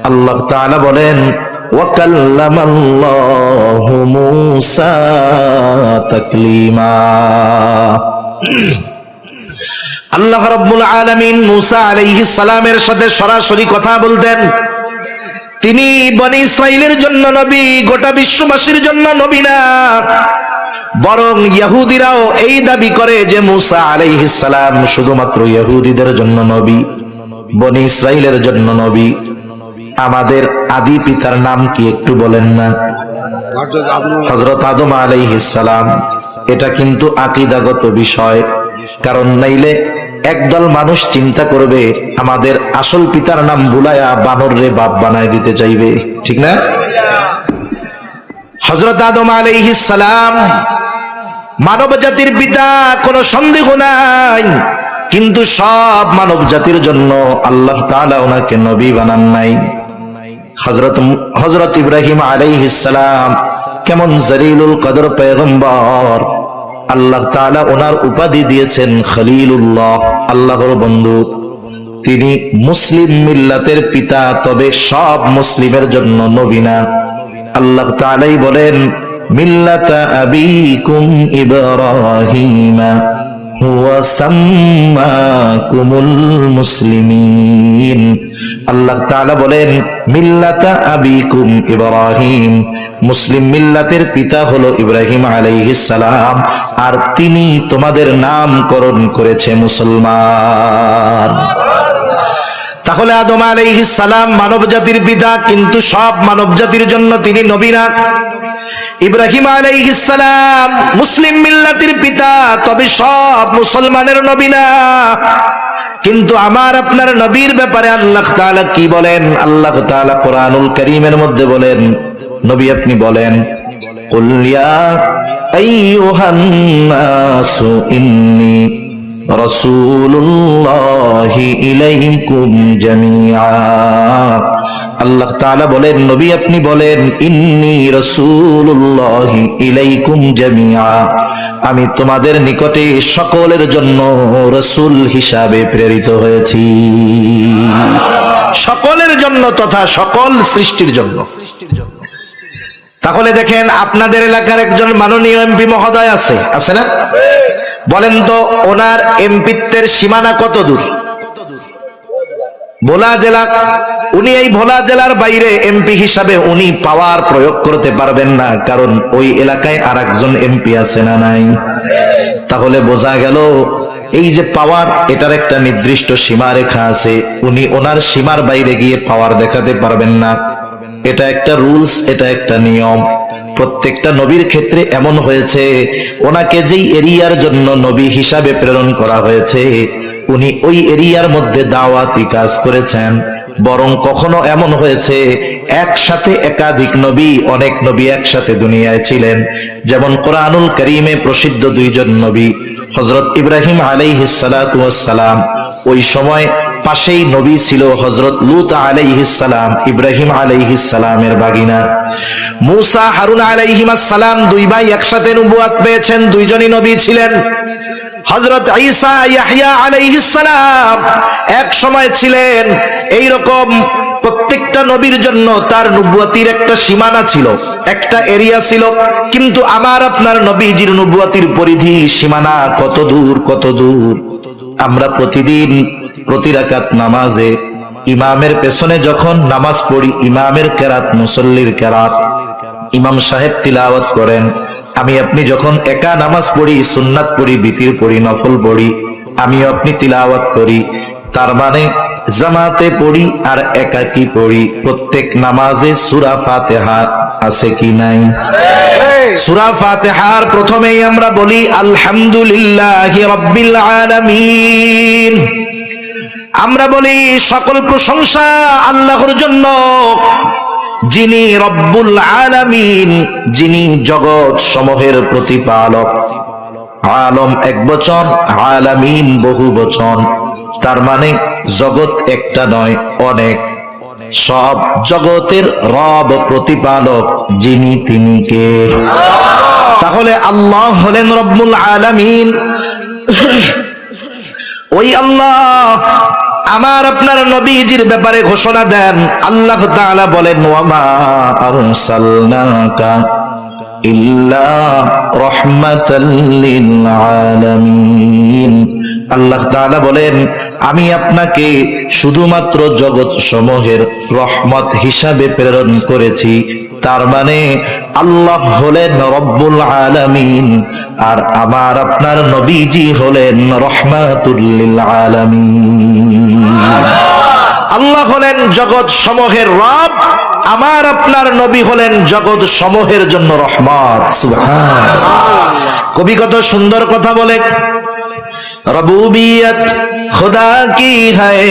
আল্লাহ তাআলা বলেন وكلم الله موسى تكليما আল্লাহ রাব্বুল আলামিন মুসা আলাইহিস সালামের সাথে সরাসরি কথা বলতেন তিনি বনি ইসরাইলের জন্য নবী গোটা বিশ্ববাসীর জন্য নবী না বরং ইহুদিরাও এই দাবি করে যে মুসা আলাইহিস সালাম শুধুমাত্র ইহুদিদের জন্য নবী বনি ইসরাইলের জন্য নবী আমাদের আদি পিতার নাম কি একটু বলেন না? হজরত আদম আলাইহিস সালাম, এটা কিন্তু আকিদাগত বিষয়। কারণ নাইলে একদল মানুষ চিন্তা করবে, আমাদের আসল পিতার নাম বুলায়া বানর রে বাপ বানায় দিতে চাইবে। ঠিক না? হজরত আদম আলাইহিস সালাম, মানব জাতির পিতা, কোনো সন্দেহ নাই। কিন্তু সব মানব জাতির জন্য আল্লাহ তাআলা ওনাকে নবী বানান নাই। হজরত হজরত ইব্রাহিম আলাইহিস সালাম কেমন জলিলুল কদর পয়গম্বর। আল্লাহ তাআলা ওনার উপাধি দিয়েছেন খলিলুল্লাহ, আল্লাহর বন্ধু। তিনি মুসলিম মিল্লাতের পিতা, তবে সব মুসলিমের জন্য নবী না। আল্লাহ তাআলাই বলেন, মিল্লাতা আবিকুম ইব্রাহিমা। মুসলিমিন। আল্লাহ তাআলা বলেন, মিল্লাতা আবিকুম ইব্রাহিম। মুসলিম মিল্লাতের পিতা হলো আলাইহিস সালাম, আর তিনি তোমাদের নামকরণ করেছে মুসলমান। তাহলে আদম আলাইহিস সালাম মানব জাতির পিতা, কিন্তু সব মানব জাতির জন্য তিনি নবী না ইব্রাহিম আলাইহিসালাম মুসলিম মিল্লাতির পিতা, তবে সব মুসলমানের নবী না। কিন্তু আমার আপনার নবীর ব্যাপারে আল্লাহ তাআলা কি বলেন? আল্লাহ তাআলা কোরআনুল কারীমের মধ্যে বলেন, নবী আপনি বলেন, কুল ইয়া আইয়ুহান নাসু ইন্নী রাসূলুল্লাহি ইলাইকুম জামিআ। আল্লাহ তাআলা বলেন, নবী আপনি বলেন, ইন্নি রাসূলুল্লাহ ইলাইকুম জামিআ। আমি তোমাদের নিকটে সকলের জন্য রসূল হিসাবে প্রেরিত হয়েছি। সকলের জন্য তথা সকল সৃষ্টির জন্য। তাহলে দেখেন, আপনাদের এলাকার একজন মাননীয় এমপি মহোদয় আছে আছে না? বলেন তো, ওনার এমপিত্বের সীমানা কত দূর? ভোলা জেলা, উনি এই ভোলা জেলার বাইরে এমপি হিসাবে উনি পাওয়ার প্রয়োগ করতে পারবেন না, কারণ ওই এলাকায় আর একজন এমপি আছে না নাই। তাহলে বোঝা গেল, এই যে পাওয়ার, এটার একটা নির্দিষ্ট সীমা রেখা আছে, উনি ওনার সীমার বাইরে গিয়ে পাওয়ার দেখাতে পারবেন না। এটা একটা রুলস, এটা একটা নিয়ম। প্রত্যেকটা নবীর ক্ষেত্রে এমন হয়েছে, ওনাকে যেই এরিয়ার জন্য নবী হিসাবে প্রেরণ করা হয়েছে উনি ওই এরিয়ার মধ্যে দাওয়াতি কাজ করেছেন। বরং কখনো এমন হয়েছে, একসাথে একাধিক নবী, অনেক নবী একসাথে দুনিয়ায় ছিলেন। যেমন কোরআনুল করিমে প্রসিদ্ধ দুইজন নবী হজরত ইব্রাহিম আলাইহিস সালাম। ওই সময় পাশেই নবী ছিল হজরত লুত আলাইহিস সালাম, ইব্রাহিম আলাইহিস সালামের বাগিনা। মুসা, হারুন আলাইহিম সালাম দুই ভাই একসাথে নবুয়াত পেয়েছেন, দুইজনই নবী ছিলেন। হজরত ঈসা সালাম এক সময় ছিলেন এই রকম প্রত্যেকটা নবীর জন্য তার নবুয়াতির একটা সীমানা ছিল, একটা এরিয়া ছিল। কিন্তু আমার আপনার নবীজির নবুয়াতির পরিধি, সীমানা কত দূর কত দূর? আমরা প্রতিদিন প্রতি রাকাত নামাজে ইমামের পেছনে যখন নামাজ পড়ি, ইমামের কেরাত, মুসল্লির কেরাত, ইমাম সাহেব তিলাওয়াত করেন। আমি আপনি যখন একা নামাজ পড়ি, সুন্নাত পড়ি, বিতির পড়ি, নফল পড়ি আমি আপনি তিলাওয়াত করি। তার মানে জামাতে পড়ি আর একাকি পড়ি। প্রত্যেক নামাজে সুরা ফাতেহা আছে কি নাই? সুরা ফাতেহার প্রথমেই আমরা বলি, আলহামদুলিল্লাহ রব্বিল আলামিন। আমরা বলি, সকল প্রশংসা আল্লাহর জন্য। যিনি রব্বুল আলামিন, যিনি জগৎ সমূহের প্রতিপালক। আলম এক বচন, আলামিন বহু বচন। তার মানে জগৎ একটা নয়, অনেক। সব জগতের রব প্রতিপালক যিনি তিনি কে? তাহলে আল্লাহ হলেন রব্বুল আলামিন। ওই আল্লাহ আমার আপনার নবীজির ব্যাপারে ঘোষণা দেন। আল্লাহ তাআলা বলেন, ওয়ামা আরসালনাকা ইল্লা রাহমাতাল লিল আলামিন। আল্লাহ তাআলা বলেন, আমি আপনাকে শুধুমাত্র জগৎ সমূহের রহমত হিসাবে প্রেরণ করেছি। তার মানে আল্লাহ হলেন রব্বুল আলামিন আর আমার আপনার নবীজি হলেন রহমাতুল্লিল আলামিন। আল্লাহ হলেন জগৎ সমূহের রব, আমার আপনার নবী হলেন জগৎ সমূহের জন্য রহমত। কবি কত সুন্দর কথা বলে, রবুবিয়ত খুদা কি হায়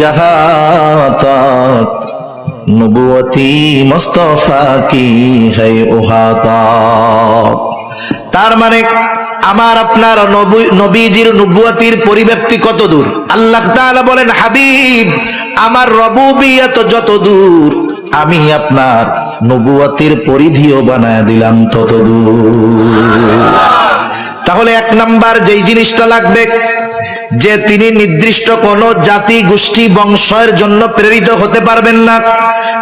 জাহাত নবুয়তি মুস্তফা কি হায় ওহাত তার মানে আমার আপনার নবী- নবীজির নবুয়াতির পরিব্যাপ্তি কত দূর? আল্লাহ তাআলা বলেন, হাবিব, আমার রবুবিয়াত যত দূর, আমি আপনার নবুয়াতির পরিধিও বানায় দিলাম তত দূর। তাহলে এক নাম্বার যেই জিনিসটা লাগবে যে তিনি নির্দিষ্ট কোন জাতি, গোষ্ঠী বংশের জন্য প্রেরিত হতে পারবেন না।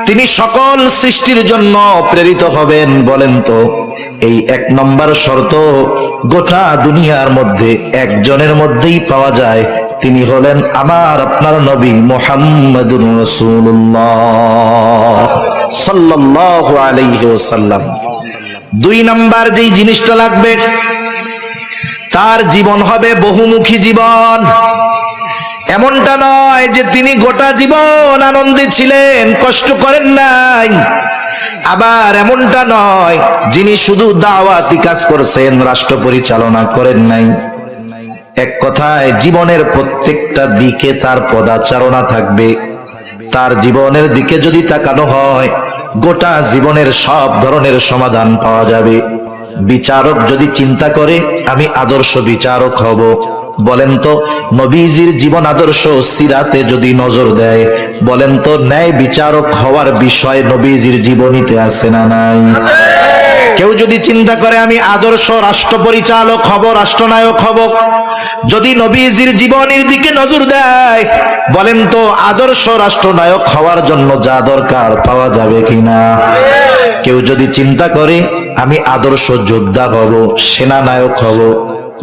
তিনি সকল সৃষ্টির জন্য প্রেরিত হবেন বলেন তো। এই এক নম্বর শর্ত, গোটা দুনিয়ার মধ্যে একজনের মধ্যেই পাওয়া যায়। তিনি হলেন আমার, আপনার নবী মোহাম্মদুর আলাইহি ওয়াসাল্লাম। দুই নাম্বার যেই জিনিসটা লাগবে তার জীবন হবে বহুমুখী জীবন। এমনটা নয় যে তিনি গোটা জীবন আনন্দে ছিলেন, কষ্ট করেন নাই। আবার এমনটা নয়, যিনি শুধু দাওয়াতি কাজ করছেন, রাষ্ট্র পরিচালনা করেন নাই। এক কথায়, জীবনের প্রত্যেকটা দিকে তার পদাচারণা থাকবে। তার জীবনের দিকে যদি তাকানো হয়, গোটা জীবনের সব ধরনের সমাধান পাওয়া যাবে। বিচারক যদি চিন্তা করে, আমি আদর্শ বিচারক হব। বলেন তো, নবীজির জীবন আদর্শ সিরাতে যদি নজর দেয়, বলেন তো, ন্যায় বিচারক হওয়ার বিষয় নবীজির জীবনীতে আছে না নাই? কেউ যদি চিন্তা করে আমি আদর্শ রাষ্ট্র পরিচালক হব, রাষ্ট্রনায়ক হব, যদি নবীজির জীবনের দিকে নজর দেয়, বলেন তো আদর্শ রাষ্ট্রনায়ক হওয়ার জন্য যা দরকার পাওয়া যাবে কিনা? কেউ যদি চিন্তা করে আমি আদর্শ যোদ্ধা হব, সেনানায়ক হব,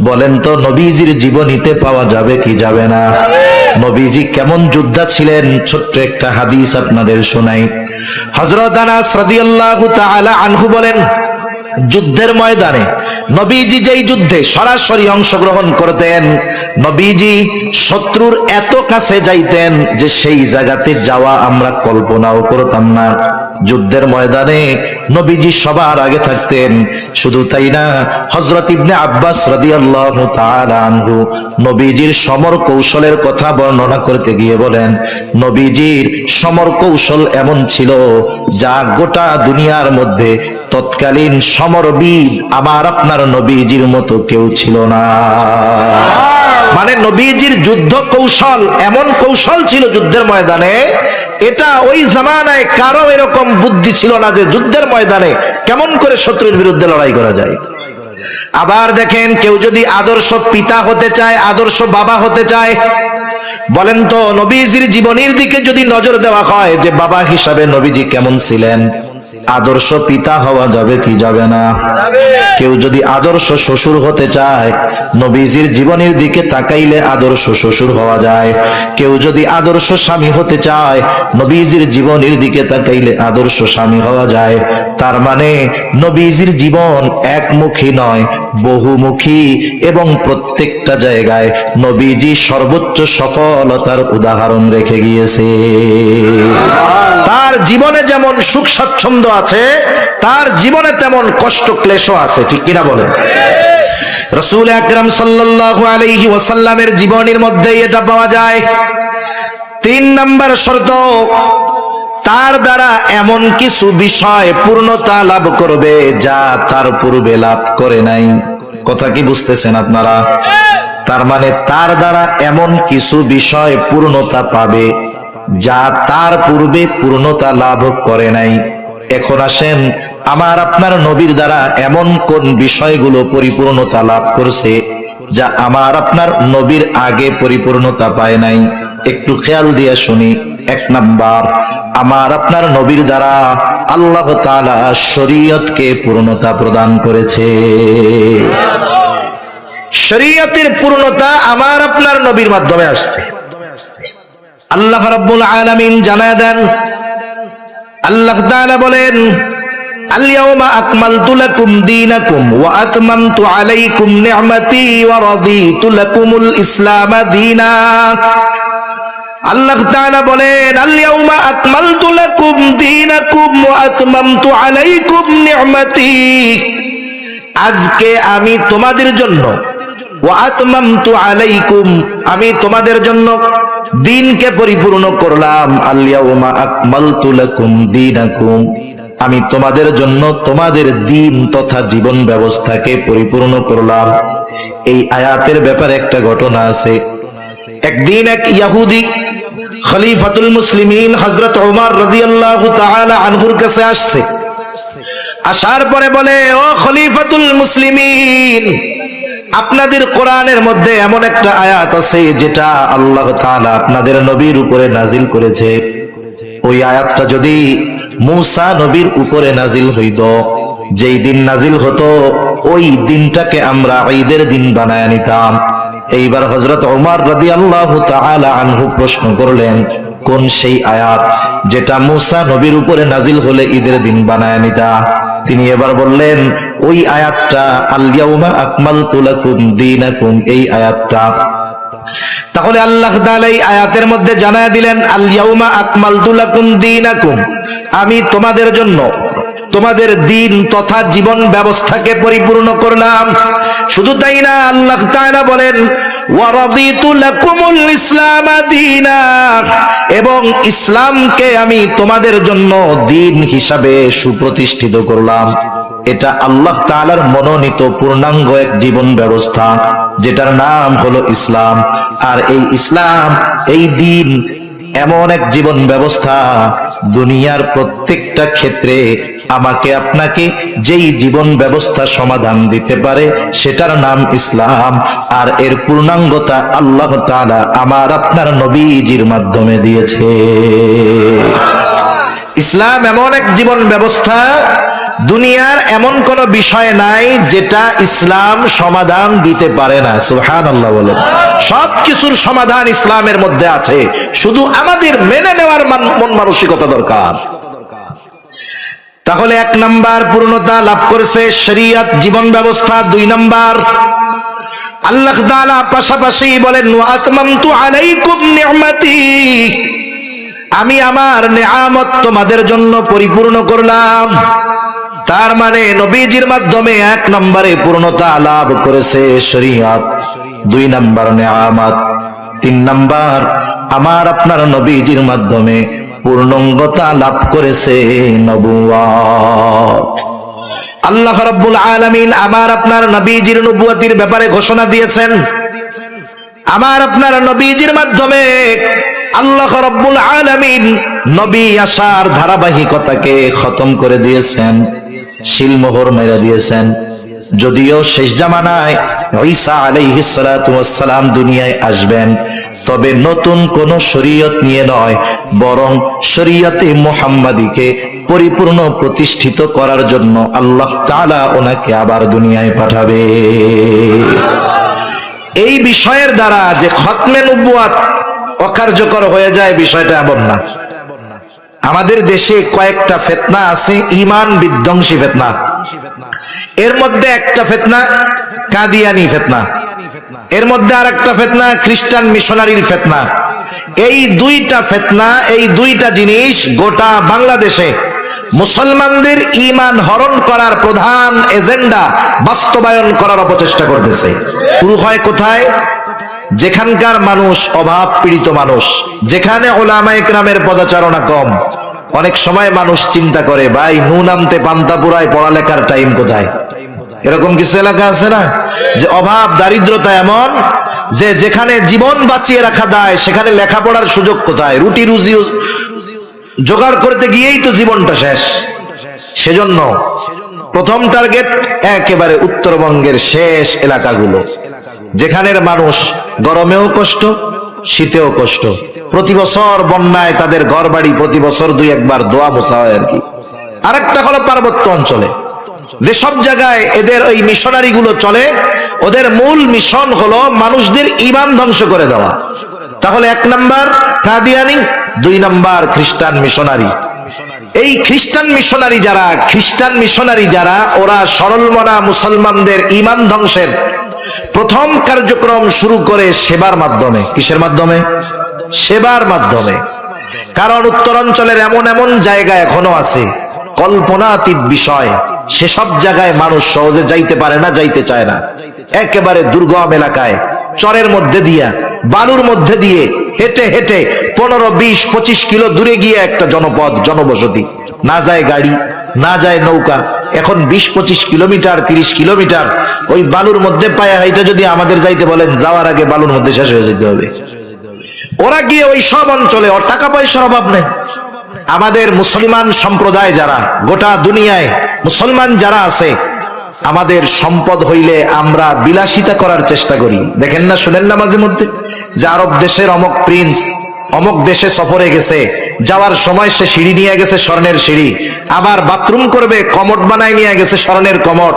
বলেন তো নবীজির জীবনীতে পাওয়া যাবে কি যাবে না? নবীজি কেমন যোদ্ধা ছিলেন? ছোট্ট একটা হাদিস আপনাদের শোনাই। হযরত আনাস রাদিয়াল্লাহু তাআলা আনহু বলেন যুদ্ধের ময়দানে নবীজি যেই যুদ্ধে সরাসরি অংশগ্রহণ করতেন, নবীজি শত্রুর এত কাছে যাইতেন যে সেই জায়গাতে যাওয়া আমরা কল্পনাও করতাম না। যুদ্ধের ময়দানে নবীজি সবার আগে থাকতেন। শুধু তাই না, হযরত ইবনে আব্বাস রাদিয়াল্লাহু তাআলা আনহু নবীজির সমর কৌশলের কথা বর্ণনা করতে গিয়ে বলেন, নবীজির সমর কৌশল এমন ছিল যা গোটা দুনিয়ার মধ্যে তৎকালীন সমরবিদ আমার আপনার নবীজির মতো কেউ ছিল না। মানে নবীজির যুদ্ধ কৌশল, এমন কৌশল ছিল যুদ্ধের ময়দানে, এটা ওই জামানায় কারও এরকম বুদ্ধি ছিল না যে যুদ্ধের ময়দানে কেমন করে শত্রুর বিরুদ্ধে লড়াই করা যায়। আবার দেখেন, কেউ যদি আদর্শ পিতা হতে চায়, আদর্শ বাবা হতে চায়, বলেন তো, নবীজির জীবনীর দিকে যদি নজর দেওয়া হয় যে বাবা হিসাবে নবীজি কেমন ছিলেন? আদর্শ পিতা হওয়া যাবে কি যাবে না? কেউ যদি আদর্শ শ্বশুর হতে চায় নবীজির জীবনের দিকে তাকাইলে আদর্শ শ্বশুর হওয়া যায়। কেউ যদি আদর্শ স্বামী হতে চায় নবীজির জীবনের দিকে তাকাইলে আদর্শ স্বামী হওয়া যায়। তার মানে নবীজির জীবন একমুখী নয় বহুমুখী এবং প্রত্যেকটা জায়গায় নবীজি সর্বোচ্চ সফলতার উদাহরণ রেখে গিয়েছে। তার জীবনে যেমন সুখ স্বাচ্ছন্দ্য আছে, তার জীবনে তেমন কষ্ট ক্লেশও আছে, ঠিক কিনা বলেন? রসুল আকরাম সাল্লাল্লাহু আলাইহি ওয়াসাল্লামের জীবনের মধ্যেই এটা পাওয়া যায়। তিন নাম্বার শর্ত, তার দ্বারা এমন কিছু বিষয় পূর্ণতা লাভ করবে যা তার পূর্বে লাভ করে নাই। কথা কি বুঝতেছেন আপনারা? তার মানে তার দ্বারা এমন কিছু বিষয় পূর্ণতা পাবে যা তার পূর্বে পূর্ণতা লাভ করে নাই। এখন আসেন, আমার আপনার নবীর দ্বারা এমন কোন বিষয়গুলো পরিপূর্ণতা লাভ করছে যা আমার আপনার নবীর আগে পরিপূর্ণতা পায় নাই? একটু খেয়াল দিয়ে শুনি। এক নাম্বার, আমার আপনার নবীর দ্বারা আল্লাহ তাআলা শরীয়তকে পূর্ণতা প্রদান করেছে। শরীয়তের পূর্ণতা আমার আপনার নবীর মাধ্যমে আসছে। আল্লাহ রাব্বুল আলামিন জানায় দেন আল্লাহ তাআলা বলেন আলিয়াউমা আকমালতু লাকুম দীনাকুম ওয়া আলাইকুম নি'মাতি ওয়া রাদিতু লাকুমুল ইসলাম দীনা। আল্লাহ বলেন আলিয়াউমা আকমালতু লাকুম দীনাকুম ওয়া আলাইকুম নি'মাতি। আজকে আমি তোমাদের জন্য, ওয়া আতমামতু আলাইকুম, আমি তোমাদের জন্য দিনকে পরিপূর্ণ করলাম। আল-ইয়াউমা আকমালতু লাকুম দীনাকুম। আমি তোমাদের জন্য তোমাদের দিন তথা জীবন ব্যবস্থাকে পরিপূর্ণ করলাম। এই আয়াতের ব্যাপারে একটা ঘটনা আছে। একদিন এক ইয়াহুদি খলিফাতুল মুসলিমিন হযরত ওমর রাদিয়াল্লাহু আনহুর কাছে আসছে। আসার পরে বলে, ও খলিফাতুল মুসলিমিন আপনাদের কোরআনের মধ্যে এমন একটা আয়াত আছে যেটা আল্লাহ তাআলা আপনাদের নবীর উপরে নাজিল করেছে। ওই আয়াতটা যদি মূসা নবীর উপরে নাজিল হইত, যেই দিন নাজিল হতো, ওই দিনটাকে আমরা ঈদের দিন বানায় নিতাম। এইবার হজরত ওমর রাদি আল্লাহ আনহু প্রশ্ন করলেন, কোন সেই আয়াত যেটা মুসা নবীর উপরে নাজিল হলে ঈদের দিন বানায় নিতা তিনি এবার বললেন ওই আয়াতটা আল্লাউমা আকমাল তুলাকুম দিনাকুম, এই আয়াতটা। তাহলে আল্লাহ এই আয়াতের মধ্যে জানায় দিলেন, আল-ইয়াউমা আকমালতু লাকুম দীনাকুম। আমি তোমাদের জন্য তোমাদের দিন তথা জীবন ব্যবস্থাকে পরিপূর্ণ করলাম। শুধু তাই না, আল্লাহ বলেন এবং ইসলামকে আমি তোমাদের জন্য দিন হিসাবে সুপ্রতিষ্ঠিত করলাম। এটা আল্লাহ তাআলার মনোনীত পূর্ণাঙ্গ এক জীবন ব্যবস্থা, যেটার নাম হলো ইসলাম। আর এই ইসলাম, এই দিন এমন এক জীবন ব্যবস্থা, দুনিয়ার প্রত্যেকটা ক্ষেত্রে আমাকে আপনাকে যেই জীবন ব্যবস্থা সমাধান দিতে পারে, সেটার নাম ইসলাম। আর এর পূর্ণাঙ্গতা আল্লাহ তাআলা আমার আপনার নবীজির মাধ্যমে দিয়েছে। ইসলাম এমন এক জীবন ব্যবস্থা, দুনিয়ার এমন কোন বিষয় নাই যেটা ইসলাম সমাধান দিতে পারে না। সুহান আল্লাহ সব কিছুর সমাধান ইসলামের মধ্যে আছে। শুধু আমাদের মেনে নেওয়ার মন মানসিকতা দরকার। তাহলে এক নাম্বার পূর্ণতা লাভ করেছে শরিয়ত জীবন ব্যবস্থা, দুই নাম্বার আল্লাহ পাশাপাশি বলেন আলাইকুম নি'মাতি। আমি আমার নেয়ামত তোমাদের জন্য পরিপূর্ণ করলাম। তার মানে নবীজির মাধ্যমে এক নম্বরে পূর্ণতা লাভ করেছে শরীয়ত, দুই নম্বর নেয়ামত, তিন নম্বর আমার আপনার নবীজির মাধ্যমে পূর্ণঙ্গতা লাভ করেছে নবুয়াত আল্লাহ রাব্বুল আলামিন আমার আপনার নবীজির নবুয়াতির ব্যাপারে ঘোষণা দিয়েছেন। আমার আপনার নবীজির মাধ্যমে আল্লাহ রাব্বুল আলামিন নবী আসার ধারাবাহিকতাকে খতম করে দিয়েছেন শিলমোহর মেরে দিয়েছেন। যদিও শেষ জামানায় ঈসা আলাইহিস সালাতু ওয়াস সালাম দুনিয়ায় আসবেন, তবে নতুন কোন শরীয়ত নিয়ে নয়, বরং শরীয়তে মুহাম্মাদিকে পরিপূর্ণ প্রতিষ্ঠিত করার জন্য আল্লাহ তাআলা ওনাকে আবার দুনিয়ায় পাঠাবে। এই বিষয়ের দ্বারা যে খতমে নবুয়াত অকার্যকর হয়ে যায়, বিষয়টা এমন না। আমাদের দেশে কয়েকটা ফেতনা আছে, ইমান বিধ্বংসী ফেতনা। এর মধ্যে একটা ফেতনা, কাদিয়ানি ফেতনা। এর মধ্যে আর একটা ফেতনা, খ্রিস্টান মিশনারির ফেতনা। এই দুইটা ফেতনা, এই দুইটা জিনিস গোটা বাংলাদেশে মুসলমানদের ইমান হরণ করার প্রধান এজেন্ডা বাস্তবায়ন করার অপচেষ্টা করতেছে। শুরু হয় কোথায়? যেখানকার মানুষ অভাব পীড়িত মানুষ, যেখানে ওলামা একরামের পদাচারণা কম, অনেক সময় মানুষ চিন্তা করে, ভাই, নুন আনতে পান্তা পুরায় পড়ালেখার টাইম কোথায়? এরকম কিছু এলাকা আছে না? যে অভাব, দারিদ্রতা এমন, যে যেখানে জীবন বাঁচিয়ে রাখা দায়, সেখানে লেখাপড়ার সুযোগ কোথায়? রুটি রুজি জোগাড় করতে গিয়েই তো জীবনটা শেষ। সেজন্য প্রথম টার্গেট একেবারে উত্তরবঙ্গের শেষ এলাকাগুলো। যেখানের মানুষ গরমেও কষ্ট, শীতেও কষ্ট। প্রতি বছর বন্যায় তাদের ঘর বাড়ি প্রতি বছর দুই একবার দোয়া মোছা হয় আর কি। আরেকটা হলো পার্বত্য অঞ্চলে। যে সব জায়গায় এদের ওই মিশনারি গুলো চলে, ওদের মূল মিশন হলো মানুষদের ইমান ধ্বংস করে দেওয়া। তাহলে এক নাম্বার কাদিয়ানি, দুই নাম্বার খ্রিস্টান মিশনারি। এই খ্রিস্টান মিশনারি যারা, খ্রিস্টান মিশনারি যারা, ওরা সরলমনা মুসলমানদের ইমান ধ্বংসের প্রথম কার্যক্রম শুরু করে সেবার মাধ্যমে। কিসের মাধ্যমে? সেবার মাধ্যমে। কারণ উত্তরাঞ্চলের এমন এমন জায়গা এখনও আছে, কল্পনাতীত বিষয়। সেসব জায়গায় মানুষ সহজে যাইতে পারে না, যাইতে চায় না। একেবারে দুর্গম এলাকায়। চরের মধ্যে দিয়া, বালুর মধ্যে দিয়ে হেঁটে হেঁটে পনেরো, বিশ, পঁচিশ কিলো দূরে গিয়ে একটা জনপদ, জনবসতি। না যায় গাড়ি, না যায় নৌকা, এখন বিশ, পঁচিশ কিলোমিটার, তিরিশ কিলোমিটার, ওই বালুর মধ্যে পায়া হাইটা যদি আমাদের যাইতে বলেন, যাওয়ার আগে বালুর মধ্যে শেষ হয়ে যেতে হবে। ওরা গিয়ে ওই সব অঞ্চলে, ওর টাকা পয়সার অভাব নেই। আমাদের মুসলমান সম্প্রদায় যারা, গোটা দুনিয়ায় মুসলমান যারা আছে আমাদের সম্পদ হইলে আমরা বিলাসিতা করার চেষ্টা করি। দেখেন না, শুনেন না মাঝে মধ্যে? যে আরব দেশের অমক প্রিন্স, অমক দেশে সফরে গেছে, যাওয়ার সময় সে সিঁড়ি নিয়ে গেছে স্বর্ণের সিঁড়ি, আবার বাথরুম করবে, কমট বানায় নিয়ে গেছে স্বর্ণের কমট।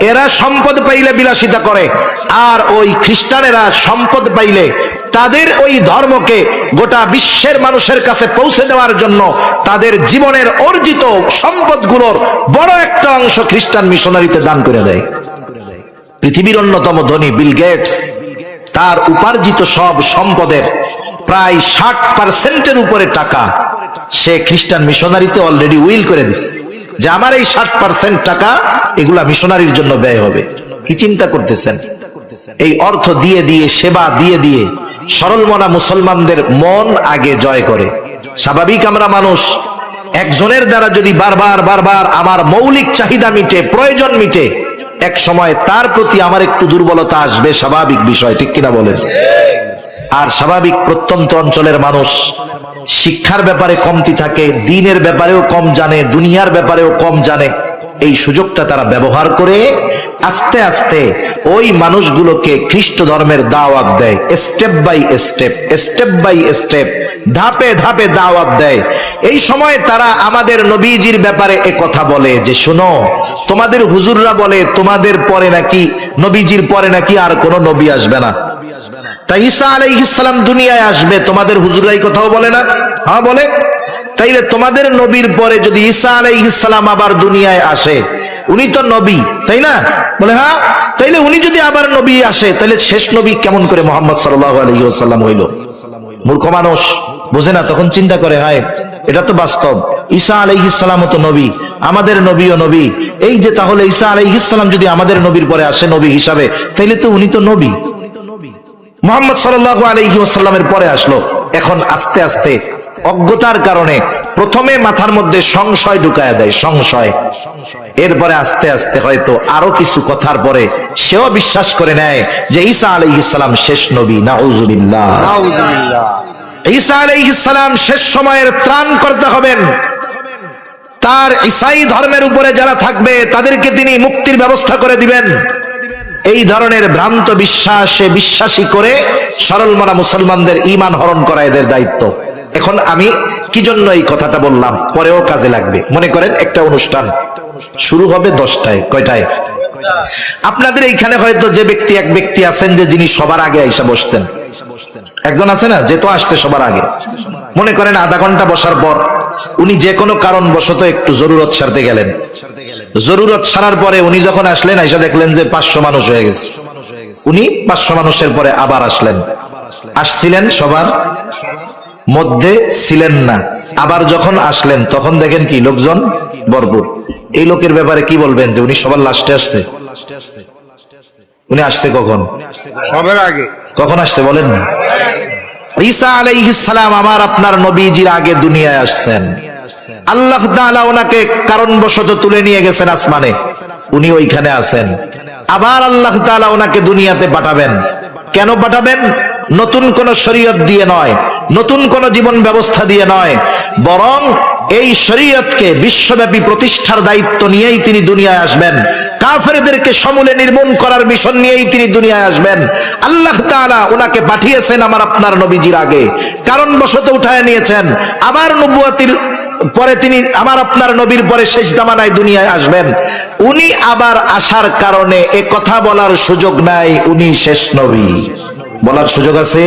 এরা সম্পদ পাইলে বিলাসিতা করে, আর ওই খ্রিস্টানেরা সম্পদ পাইলে তাদের ওই ধর্মকে গোটা বিশ্বের মানুষের কাছে পৌঁছে দেওয়ার জন্য তাদের জীবনের অর্জিত সম্পদগুলোর বড় একটা অংশ খ্রিস্টান মিশনারিতে দান করে দেয়। পৃথিবীর অন্যতম ধনী বিল গেটস, তার উপার্জিত সব সম্পদের প্রায় ষাট পার্সেন্টের উপরে টাকা সে খ্রিস্টান মিশনারিতে অলরেডি উইল করে দিছে। যে আমার এই ষাট পার্সেন্ট টাকা এগুলা মিশনারির জন্য ব্যয় হবে। কি চিন্তা করতেছেন? এই অর্থ দিয়ে দিয়ে, সেবা দিয়ে দিয়ে সরলমনা মুসলমানদের মন আগে জয় করে। স্বাভাবিক আমরা মানুষ, একজনের দ্বারা যদি বারবার বারবার আমার মৌলিক চাহিদা মিটে, প্রয়োজন মিটে, এক সময় তার প্রতি আমার একটু দুর্বলতা আসবে, স্বাভাবিক বিষয়, ঠিক কিনা বলেন? আর স্বাভাবিক প্রত্যন্ত অঞ্চলের মানুষ শিক্ষার ব্যাপারে কমতি থাকে, দিনের ব্যাপারেও কম জানে, দুনিয়ার ব্যাপারেও কম জানে। এই সুযোগটা তারা ব্যবহার করে আস্তে আস্তে ওই মানুষগুলোকে খ্রিস্ট ধর্মের দাওয়াত দেয় step by step step by step ধাপে ধাপে দাওয়াত দেয়। এই সময় তারা আমাদের নবীজির ব্যাপারে এ কথা বলে যে, শোনো, তোমাদের হুজুররা বলে, তোমাদের পরে নাকি, নবীজির পরে নাকি আর কোনো নবী আসবে না। তাই ঈসা আলাইহিসসালাম দুনিয়ায় আসবে, তোমাদের হুজুরাই কথাও বলে না? হ্যাঁ বলে। তাইলে তোমাদের নবীর পরে যদি ঈসা আলাইহিসসালাম আবার দুনিয়ায় আসে, উনি তো নবী, তাই না? বলে হ্যাঁ তাইলে উনি যদি আবার নবী আসে তাহলে শেষ নবী কেমন করে মোহাম্মদ সাল্লাল্লাহু আলাইহি ওয়াসাল্লাম হইল? মূর্খ মানুষ, বোঝে না, তখন চিন্তা করে, হায়, এটা তো বাস্তব। ঈসা আলাইহিসসালাম তো নবী, আমাদের নবী ও নবী। এই যে তাহলে ঈসা আলাইহিসসালাম যদি আমাদের নবীর পরে আসে নবী হিসাবে, তাইলে তো উনি তো নবী। মোহাম্মদ সাল্লাহ আলহি ওসাল্লামের পরে আসলো, এখন আস্তে আস্তে অজ্ঞতার কারণে প্রথমে মাথার মধ্যে সংশয় ঢুকায় দেয় সংশয়। এরপরে আস্তে আস্তে হয়তো আরও কিছু কথার পরে সেও বিশ্বাস করে নেয় যে ঈসা আলহ ইসলাম শেষ নবী নাউজুবিল্লাহ ঈসা আলহ ইসলাম শেষ সময়ের ত্রাণ করতে হবেন। তার ঈসাই ধর্মের উপরে যারা থাকবে তাদেরকে তিনি মুক্তির ব্যবস্থা করে দিবেন। এই ধরনের ভ্রান্ত বিশ্বাসে বিশ্বাসী করে সরলমনা মুসলমানদের ইমান হরণ করা এদের দায়িত্ব। এখন আমি কি জন্য এই কথাটা বললাম? পরেও কাজে লাগবে। মনে করেন, একটা অনুষ্ঠান। শুরু হবে দশটায়, কয়টায়? আপনাদের এইখানে হয়তো যে ব্যক্তি, এক ব্যক্তি আছেন যে যিনি সবার আগে আইসা বসছেন। একজন আছে না? যে তো আসছে সবার আগে। মনে করেন, আধা ঘণ্টা বসার পর উনি যে কোনো কারণ বশত একটু জরুরত সারতে গেলেন। জরুরত সারার পরে উনি যখন আসলেন, আইসা দেখলেন যে পাঁচশো মানুষ হয়ে গেছে। উনি পাঁচশো মানুষের পরে আবার আসলেন। আসছিলেন সবার মধ্যে ছিলেন না। আবার যখন আসলেন তখন দেখেন কি লোকজন ভরপুর। এই লোকের ব্যাপারে কি বলবেন যে উনি সবার লাস্টে আসছে? উনি আসছে কখন? সবার আগে। কখন আসছে বলেন না? ঈসা আলাইহিস সালাম আমার আপনার নবীজির আগে দুনিয়ায় আসছেন। আল্লাহ তাআলা ওনাকে কারণবশত তুলে নিয়ে গেছেন আসমানে। উনি ওইখানে আছেন। আবার আল্লাহ তাআলা ওনাকে দুনিয়াতে পাঠাবেন। কেন পাঠাবেন? নতুন কোন শরীয়ত দিয়ে নয়, নতুন কোন জীবন ব্যবস্থা দিয়ে নয়, বরং এই শরীয়তকে বিশ্বব্যাপী প্রতিষ্ঠার দায়িত্ব নিয়েই তিনি দুনিয়ায় আসবেন। কাফেরদেরকে সমূলে নির্মূল করার মিশন নিয়েই তিনি দুনিয়ায় আসবেন। আল্লাহ তাআলা ওনাকে পাঠিয়েছেন আমার আপনার নবীজির আগে। কারণ বশত উঠায় নিয়েছেন। আবার নবুয়াতির পরে তিনি আমার আপনার নবীর পরে শেষ জামানায় দুনিয়ায় আসবেন। উনি আবার আসার কারণে এ কথা বলার সুযোগ নাই, উনি শেষ নবী। বলার সুযোগ আছে?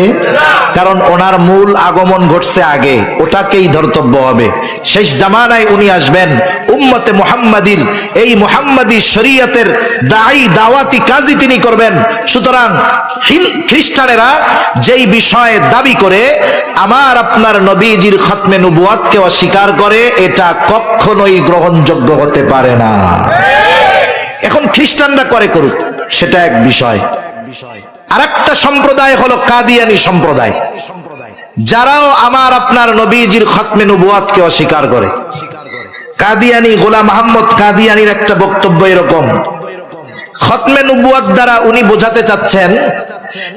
কারণ ওনার মূল আগমন ঘটছে আগে। ওটাকেই ধর্তব্য হবে। শেষ জামানায় উনি আসবেন উম্মতে মুহাম্মাদির। এই মুহাম্মাদি শরীয়তের দায়ী, দাওয়াতি কাজই তিনি করবেন। সুতরাং খ্রিস্টানেরা যেই বিষয়ে দাবি করে, আমার আপনার নবীজির খতমে নবুয়াতকে অস্বীকার করে, এটা কখনোই গ্রহণযোগ্য হতে পারে না। এখন খ্রিস্টানরা করে করুক, সেটা এক বিষয় বিষয়। আর একটা সম্প্রদায় হলো কাদিয়ানি সম্প্রদায়, যারাও আমার আপনার নবীজির খতমে নবুয়াতকে অস্বীকার করে। কাদিয়ানি গোলাম আহম্মদ কাদিয়ানির একটা বক্তব্য এরকম খতমে নবুয়াত দ্বারা উনি বোঝাতে চাচ্ছেন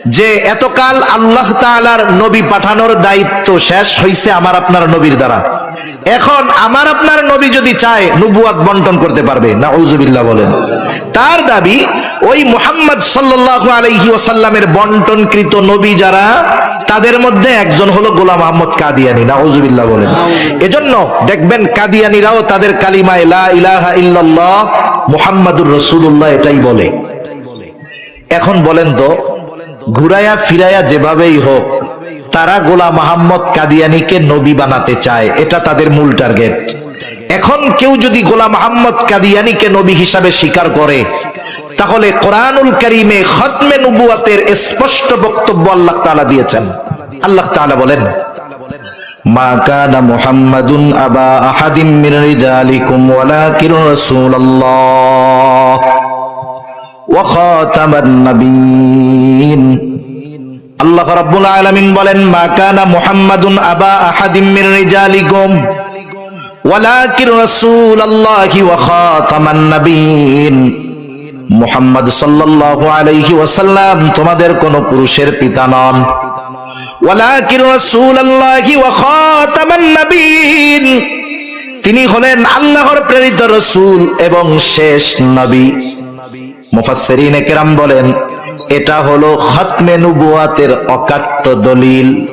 যে এতকাল আল্লাহ তাআলার নবী পাঠানোর দায়িত্ব শেষ হইছে আমার আপনার নবীর দ্বারা। এখন আমার আপনার নবী যদি চায়, নবুয়াত বন্টন করতে পারবে। না উজুবিল্লাহ বলেন। তার দাবি, ওই মোহাম্মদ সাল্লাল্লাহু আলাইহি ওয়াসাল্লামের বন্টনকৃত নবী যারা, তাদের মধ্যে একজন হলো গোলাম আহমদ কাদিয়ানি। না উজুবিল্লাহ বলেন। এজন্য দেখবেন কাদিয়ানিরাও তাদের কালিমায় লা ইলাহা ইল্লাল্লাহ মুহাম্মাদুর রাসূলুল্লাহ এটাই বলে। এখন বলেন তো, ঘুরায়া ফিরায়া যেভাবেই হোক, তারা গোলাম আহম্মদ কাদিয়ানিকে নবী বানাতে চায়, এটা তাদের মূল টার্গেট। এখন কেউ যদি গোলাম আহম্মদ কাদিয়ানিকে নবী হিসাবে স্বীকার করে, তাহলে কোরআনুল করিমে খতমে নবুয়াতের স্পষ্ট বক্তব্য আল্লাহ তাআলা দিয়েছেন। আল্লাহ তাআলা বলেন রাসূলুল্লাহ। ওয়া খাতামান নাবিয়িন। সাল্লাল্লাহু আলাইহি ওয়াসাল্লাম তোমাদের কোন পুরুষের পিতা নন। রাসূলুল্লাহি ওয়া খাতামান তিনি হলেন আল্লাহর প্রেরিত রসূল এবং শেষ নবী। মুফাসসিরিন কেরাম বলেন, এটা হলো খতমে নবুয়াতের অকাট্য দলিল।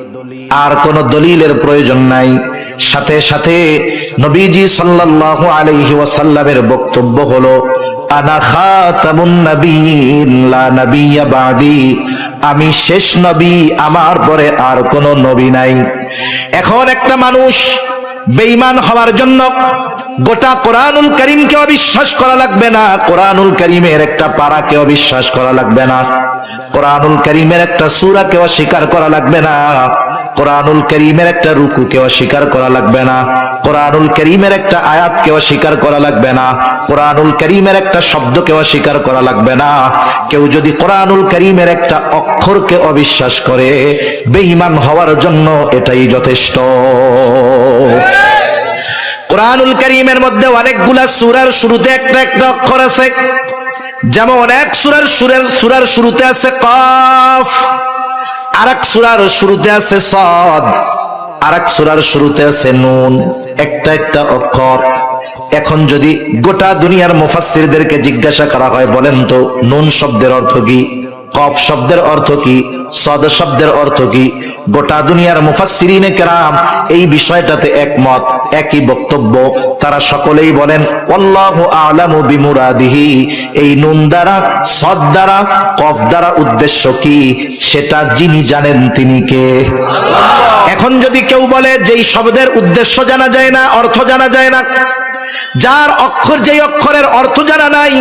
আর কোন দলিলের প্রয়োজন নাই। সাথে সাথে নবীজি সাল্লাল্লাহু আলাইহি ওয়াসাল্লামের বক্তব্য হলো, আনা খাতামুন নবীন লা নাবিয়্যা বাদি। আমি শেষ নবী, আমার পরে আর কোন নবী নাই। এখন একটা মানুষ বেঈমান হওয়ার জন্য গোটা কোরআনুল করিমকে অবিশ্বাস করা লাগবে না, কোরআনুল করিমের একটা পারাকে অবিশ্বাস করা লাগবে না, কোরআনুল করিমের একটা সূরাকে অস্বীকার করা লাগবে না। কোরআনুল করিমের একটা রুকুকে অস্বীকার করা লাগবে না। কোরআনুল করিমের একটা আয়াতকে অস্বীকার করা লাগবে না। কোরআনুল করিমের একটা শব্দকে অস্বীকার করা লাগবে না। কেউ যদি কোরআনুল করিমের একটা অক্ষরকে অবিশ্বাস করে, বেঈমান হওয়ার জন্য এটাই যথেষ্ট। কোরআনুল করিমের মধ্যে অনেকগুলা সূরার শুরুতে একটা একটা অক্ষর আছে। যেমন এক সূরার সুরের, সূরার শুরুতে আছে কফ। আরেক সুরার শুরুতে আছে সদ, আরেক সুরার শুরুতে আছে নুন। একটা একটা অক্ষর। এখন যদি গোটা দুনিয়ার মুফাসসিরদেরকে জিজ্ঞাসা করা হয়, বলেন তো, নুন শব্দের অর্থ কি? কফ শব্দের অর্থ কি? সদ শব্দের অর্থ কি? গোটা দুনিয়ার মুফাসসিরিনে কেরাম এই বিষয়টাতে একমত, একই বক্তব্য। তারা সকলেই বলেন, আল্লাহু আলামু বিমুরাদিহি। এই নুন দ্বারা, সদ দ্বারা, কফ দ্বারা উদ্দেশ্য কি? সেটা যিনি জানেন তিনি কে? এখন যদি কেউ বলে যে এই শব্দের উদ্দেশ্য জানা যায় না, অর্থ জানা যায় না যার অক্ষর যেই অক্ষরের অর্থ জানা নাই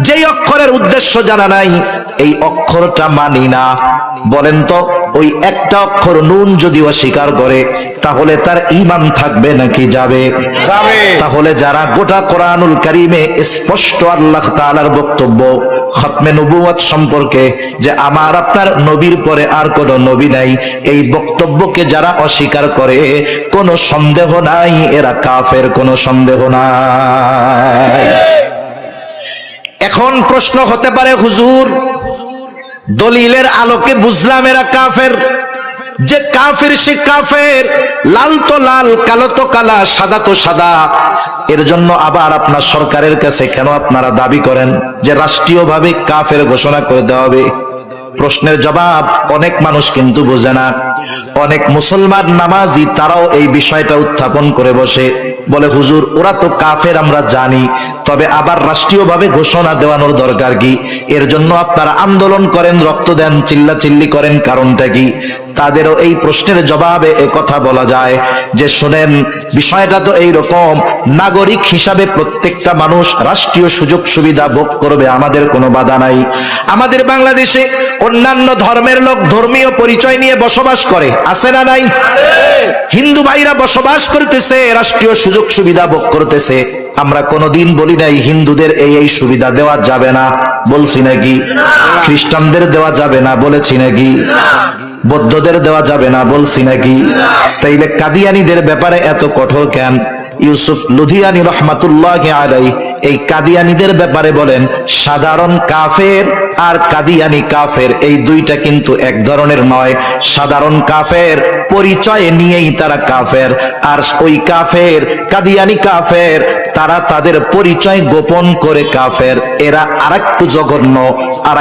যেই অক্ষরের উদ্দেশ্য জানা নাই এই অক্ষরটা মানি না বলেন তো ওই একটা অক্ষর নুন যদি অস্বীকার করে তাহলে তার ইমান থাকবে নাকি যাবে যাবে। তাহলে যারা গোটা কোরআনুল কারিমে স্পষ্ট আল্লাহ তালার বক্তব্য খতমে নবুয়াত সম্পর্কে যে আমার আপনার নবীর পরে আর কোন নবী নাই, এই বক্তব্যকে যারা অস্বীকার করে, কোনো সন্দেহ নাই, এরা কাফের, কোনো সন্দেহ নাই। এখন প্রশ্ন হতে পারে, হুজুর, দলিলের আলোকে বুঝলাম এরা কাফের। যে কাফের, সে কাফের। লাল তো লাল, কালো তো কালা, সাদা তো সাদা। এর জন্য আবার আপনার সরকারের কাছে কেন আপনারা দাবি করেন যে রাষ্ট্রীয়ভাবে কাফের ঘোষণা করে দেওয়া হবে? প্রশ্নের জবাব, অনেক মানুষ কিন্তু বোঝে না। অনেক মুসলমান নামাজি, তারাও এই বিষয়টা উত্থাপন করে বসে। বলে, হুজুর, ওরা তো কাফের, আমরা জানি। তবে আবার রাষ্ট্রীয়ভাবে ঘোষণা দেওয়ানোর দরকার কি? এর জন্য আপনারা আন্দোলন করেন, রক্ত দেন চিল্লা চিল্লি করেন, কারণটা কি? তাদেরও এই প্রশ্নের জবাবে কথা বলা যায় যে, শুনেন, বিষয়টা তো এই রকম নাগরিক হিসাবে প্রত্যেকটা মানুষ রাষ্ট্রীয় সুযোগ সুবিধা ভোগ করবে, আমাদের কোনো বাধা নাই। আমাদের বাংলাদেশে অন্যান্য ধর্মের লোক ধর্মীয় পরিচয় নিয়ে বসবাস করে, আছে না নাই? হিন্দু ভাইরা বসবাস করতেছে, রাষ্ট্রীয় সুযোগ সুবিধা ভোগ করতেছে। আমরা কোনোদিন বলি নাই, হিন্দুদের এই এই সুবিধা দেওয়া যাবে না। বলছি নাকি? খ্রিস্টানদের দেওয়া যাবে না, বলেছি নাকি? বৌদ্ধদের দেওয়া যাবে না, বলছি নাকি? তাইলে কাদিয়ানিদের ব্যাপারে এত কঠোর কেন ইউসুফ লুধিয়ানি রহমাতুল্লাহ আলাই এই কাদিয়ানিদের ব্যাপারে বলেন, সাধারণ কাফের আর কাদিয়ানি কাফের, এই দুইটা কিন্তু এক ধরনের নয়। সাধারণ কাফের পরিচয় নিয়েই তারা কাফের, আর ওই কাফের, কাদিয়ানি কাফের, তারা তাদের পরিচয় গোপন করে কাফের। এরা আর একটু জঘন্য আর